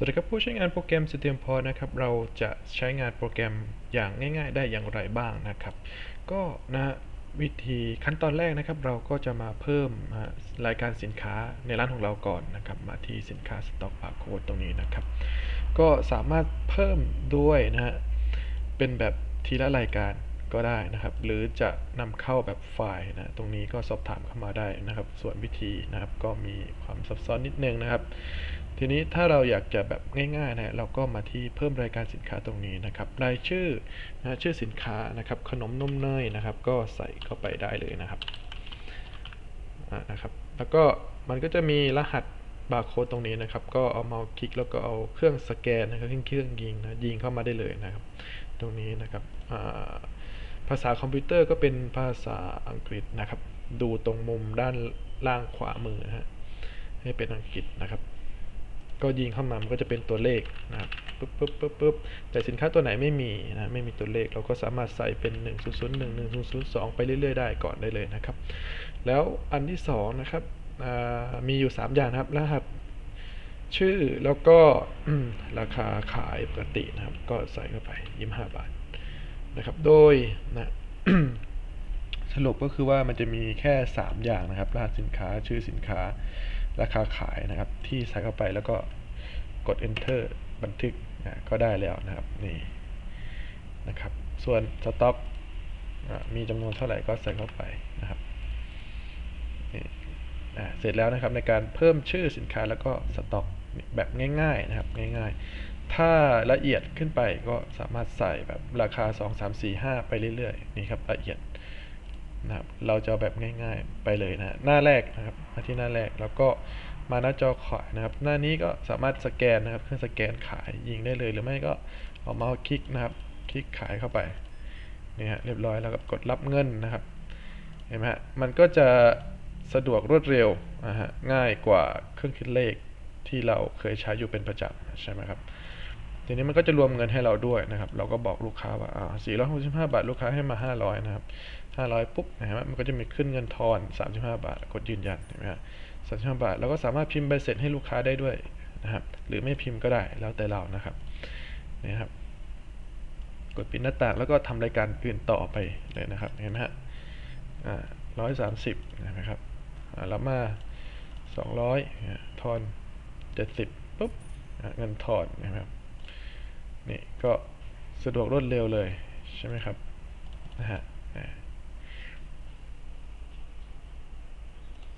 สวัสดีครับผู้ใช้งานโปรแกรม s t e m p o r นะครับเราจะใช้งานโปรแกรมอย่างง่าย ๆ ได้อย่างไรบ้างนะครับ ก็นะวิธีขั้นตอนแรกนะครับ เราก็จะมาเพิ่มรายการสินค้าในร้านของเราก่อนนะครับ มาที่สินค้า Stock Barcode ตรงนี้นะครับ ก็สามารถเพิ่มด้วยนะฮะเป็นแบบทีละรายการ ก็ได้นะครับ หรือจะนำเข้าแบบไฟล์นะตรงนี้ก็สอบถามเข้ามาได้นะครับ ส่วนวิธีนะครับก็มีความซับซ้อนนิดนึงนะครับ ทีนี้ถ้าเราอยากจะแบบง่ายๆนะเราก็มาที่เพิ่มรายการสินค้าตรงนี้นะครับรายชื่อนะชื่อสินค้านะครับ ขนมนมเนยนะครับ ก็ใส่เข้าไปได้เลยนะครับนะครับแล้วก็มันก็จะมีรหัสบาร์โค้ดตรงนี้นะครับ ก็เอาเมาส์คลิกแล้วก็เอาเครื่องสแกนนะครับเครื่องเครื่องยิงนะยิงเข้ามาได้เลยนะครับ ตรงนี้นะครับอ่า ภาษาคอมพิวเตอร์ก็เป็นภาษาอังกฤษนะครับ ดูตรงมุมด้านล่างขวามือนะฮะให้เป็นอังกฤษนะครับ ก็ยิงเข้ามามันก็จะเป็นตัวเลขนะครับปุ๊บปุ๊บปุ๊บปุ๊บแต่สินค้าตัวไหนไม่มีนะไม่มีตัวเลขเราก็สามารถใส่เป็น 1 0 0 1 1 0 0 2 ไปเรื่อย ๆ ได้ก่อนได้เลยนะครับ แล้วอันที่2นะครับมีอยู่ 3 อย่างนะครับรหัสชื่อแล้วก็ราคาขายปกตินะครับ ก็ใส่เข้าไป 25 บาท นะครับ โดยนะสรุปก็คือว่ามันจะมีแค่ 3 อย่างนะครับรหัสสินค้าชื่อสินค้าราคาขายนะครับ ที่ใส่เข้าไปแล้วก็กด enter บันทึกนะก็ได้แล้วนะครับนี่นะครับ ส่วนสต็อกมีจำนวนเท่าไหร่ก็ใส่เข้าไปนะครับนี่เสร็จแล้วนะครับในการเพิ่มชื่อสินค้าแล้วก็สต็อกแบบง่ายๆนะครับง่ายๆ ถ้าละเอียดขึ้นไปก็สามารถใส่แบบราคา 2 3 4 5 ไปเรื่อยๆ นี่ครับละเอียดนะครับเราจะแบบง่ายๆไปเลยนะหน้าแรกนะครับมาที่หน้าแรกแล้วก็มาหน้าจอขายนะครับ หน้านี้ก็สามารถสแกนนะครับเครื่องสแกนขายยิงได้เลยหรือไม่ก็เอาเมาส์คลิกนะครับ คลิกขายเข้าไปนี่ฮะเรียบร้อยแล้วก็กดรับเงินนะครับเห็นไหมฮะมันก็จะสะดวกรวดเร็วนะฮะง่ายกว่าเครื่องคิดเลขที่เราเคยใช้อยู่เป็นประจำใช่ไหมครับ ทีนี้มันก็จะรวมเงินให้เราด้วยนะครับ เราก็บอกลูกค้าว่าอ่า465บห้าบาทลูกค้าให้มา500นะครับ500ปุ๊บนะฮะมันก็จะมีขึ้นเงินทอน35บห้าบาทกดยืนยันเห็นไหมฮะ35บาทเราก็สามารถพิมพ์ใบเสร็จให้ลูกค้าได้ด้วยนะครับ หรือไม่พิมพ์ก็ได้แล้วแต่เรานะครับนี่ครับ กดปิดหน้าต่างแล้วก็ทำรายการอื่นต่อไปเลยนะครับเห็นไหมฮะอ่า130นะครับอ่าแล้วมา200ทอน70ปุ๊บเงินทอนนะครับ นี่ก็สะดวกรวดเร็วเลยใช่ไหมครับนะฮะ